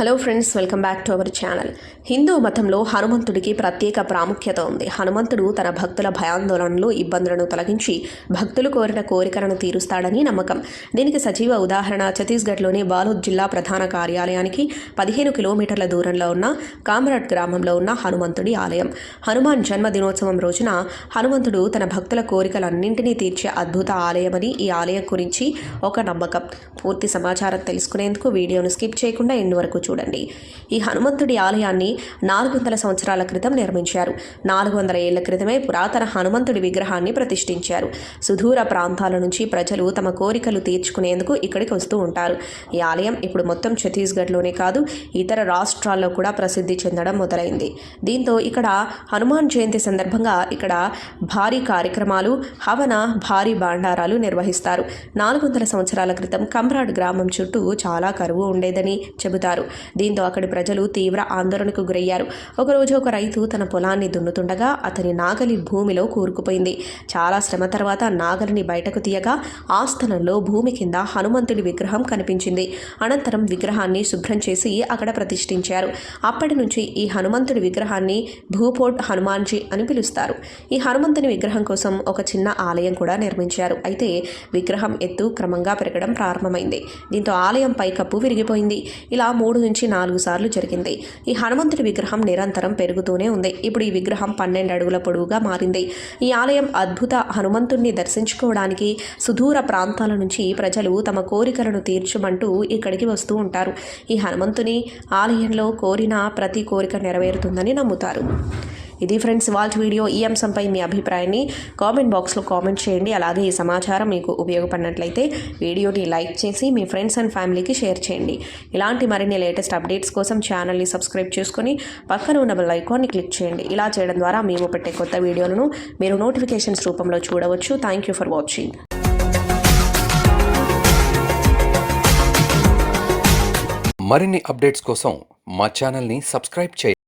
Hello friends welcome back to our channel Hindu మతంలో హనుమంతుడికి ప్రత్యేక ప్రాముఖ్యత ఉంది. హనుమంతుడు తన భక్తుల భయాందోళనలు ఇబ్బందులను తొలగించి భక్తులు కోరిన కోరికలను తీరుస్తాడని నమ్మకం. దీనికి సజీవ ఉదాహరణ ఛత్తీస్గఢ్లోని బాలోద్ జిల్లా ప్రధాన కార్యాలయానికి పదిహేను కిలోమీటర్ల దూరంలో ఉన్న కామరాడ్ గ్రామంలో ఉన్న హనుమంతుడి ఆలయం. హనుమాన్ జన్మదినోత్సవం రోజున హనుమంతుడు తన భక్తుల కోరికలన్నింటినీ తీర్చే అద్భుత ఆలయమని ఈ ఆలయం గురించి ఒక నమ్మకం. పూర్తి సమాచారం తెలుసుకునేందుకు వీడియోను స్కిప్ చేయకుండా ఎండు వరకు చూడండి. ఈ హనుమంతుడి ఆలయాన్ని నాలుగు వందల సంవత్సరాల క్రితం నిర్మించారు. నాలుగు వందల ఏళ్ళ క్రితమే పురాతన హనుమంతుడి విగ్రహాన్ని ప్రతిష్ఠించారు. సుదూర ప్రాంతాల నుంచి ప్రజలు తమ కోరికలు తీర్చుకునేందుకు ఇక్కడికి వస్తూ ఉంటారు. ఈ ఆలయం ఇప్పుడు మొత్తం ఛత్తీస్గఢ్లోనే కాదు ఇతర రాష్ట్రాల్లో కూడా ప్రసిద్ధి చెందడం మొదలైంది. దీంతో ఇక్కడ హనుమాన్ జయంతి సందర్భంగా ఇక్కడ భారీ కార్యక్రమాలు హవన భారీ భాండారాలు నిర్వహిస్తారు. నాలుగు వందల సంవత్సరాల క్రితం కమ్రాడ్ గ్రామం చుట్టూ చాలా కరువు ఉండేదని చెబుతారు. దీంతో అక్కడి ప్రజలు తీవ్ర ఆందోళనకు గురయ్యారు. ఒకరోజు ఒక రైతు తన పొలాన్ని దున్నుతుండగా అతని నాగలి భూమిలో కూరుకుపోయింది. చాలా శ్రమ తర్వాత నాగలిని బయటకు తీయగా ఆ స్థలంలో భూమి కింద హనుమంతుడి విగ్రహం కనిపించింది. అనంతరం విగ్రహాన్ని శుభ్రం చేసి అక్కడ ప్రతిష్ఠించారు. అప్పటి నుంచి ఈ హనుమంతుడి విగ్రహాన్ని భూపోట్ హనుమాన్జీ అని పిలుస్తారు. ఈ హనుమంతుని విగ్రహం కోసం ఒక చిన్న ఆలయం కూడా నిర్మించారు. అయితే విగ్రహం ఎత్తు క్రమంగా పెరగడం ప్రారంభమైంది. దీంతో ఆలయం పైకప్పు విరిగిపోయింది. ఇలా మూడు నుంచి నాలుగు సార్లు జరిగింది. ఈ హనుమంతుడి విగ్రహం నిరంతరం పెరుగుతూనే ఉంది. ఇప్పుడు ఈ విగ్రహం పన్నెండు అడుగుల పొడవుగా మారింది. ఈ ఆలయం అద్భుత హనుమంతుణ్ణి దర్శించుకోవడానికి సుదూర ప్రాంతాల నుంచి ప్రజలు తమ కోరికలను తీర్చమంటూ ఇక్కడికి వస్తూ ఉంటారు. ఈ హనుమంతుని ఆలయంలో కోరిన ప్రతి కోరిక నెరవేరుతుందని నమ్ముతారు. ఇది ఫ్రెండ్స్ వాల్ట్ వీడియో ఈ అంశంపై మీ అభిప్రాయాన్ని కామెంట్ బాక్స్లో కామెంట్ చేయండి. అలాగే ఈ సమాచారం మీకు ఉపయోగపడినట్లయితే వీడియోని లైక్ చేసి మీ ఫ్రెండ్స్ అండ్ ఫ్యామిలీకి షేర్ చేయండి. ఇలాంటి మరిన్ని లేటెస్ట్ అప్డేట్స్ కోసం ఛానల్ని సబ్స్క్రైబ్ చేసుకుని పక్కన ఉన్న బెల్ ఐకాన్ని క్లిక్ చేయండి. ఇలా చేయడం ద్వారా మేము పెట్టే కొత్త వీడియోలను మీరు నోటిఫికేషన్స్ రూపంలో చూడవచ్చు. Thank you for watching. మరిన్ని అప్డేట్స్ కోసం మా ఛానల్ని సబ్స్క్రైబ్ చేయండి.